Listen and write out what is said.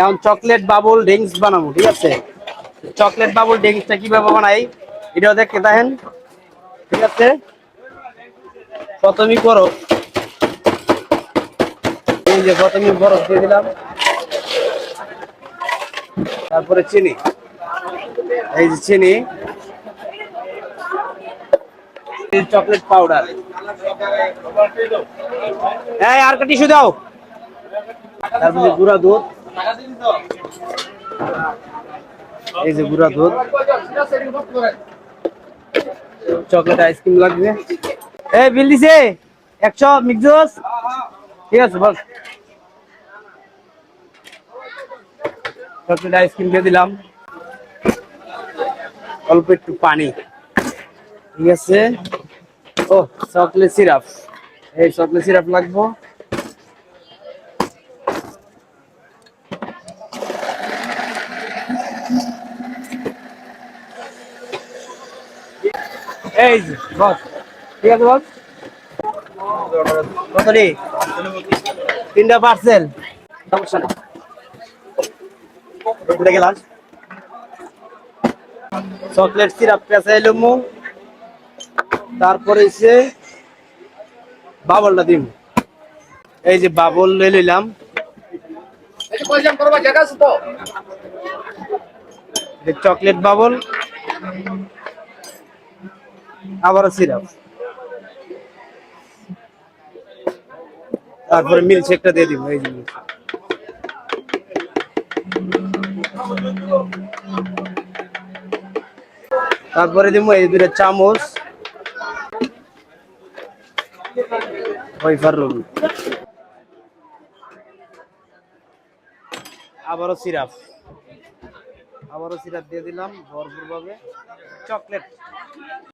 এখন chocolate bubble drinks বানাবো, ঠিক আছে? চকলেট বাবল ড্রিঙ্কসটা কীভাবে বানাই? এটাও দেখতে দেখেন ঠিক আছে? প্রথমেই করো। এই যে প্রথমে বরফ দিয়ে দিলাম। তারপরে চিনি। এই যে চিনি। চকলেট পাউডার এই আর কা টিস্যু দাও। তারপরে গুঁড়া দুধ। এই যে গুঁড়া দুধ। চকলেট আইসক্রিম লাগবে। এই বিল দিছে একশো মিক্সোস ঠিক আছে, বল। চকলেট আইসক্রিম দিয়ে দিলাম। অল্প একটু পানি। ঠিক আছে। ও, চকলেট সিরাপ। এই চকলেট সিরাপ লাগবো। এই বস। ঠিক আছে বস? কত রে তিনটা পার্সেল সমস্যা নেই। ঘুরে গেলাম চকলেট সিরাপ পেঁচাইলো মু। তারপরে হচ্ছে বাবলটা দিম। এই যে বাবল লই লইলাম। চকলেট বাবল আবারও সিরাপ। তারপরে মিল্কশেকটা দিয়ে দিব, এই milkshake। তারপরে দিব এই দুটো চামচ আবারও সিরাপ। আবারও সিরাপ দিয়ে দিলাম ভরপুর ভাবে চকলেট।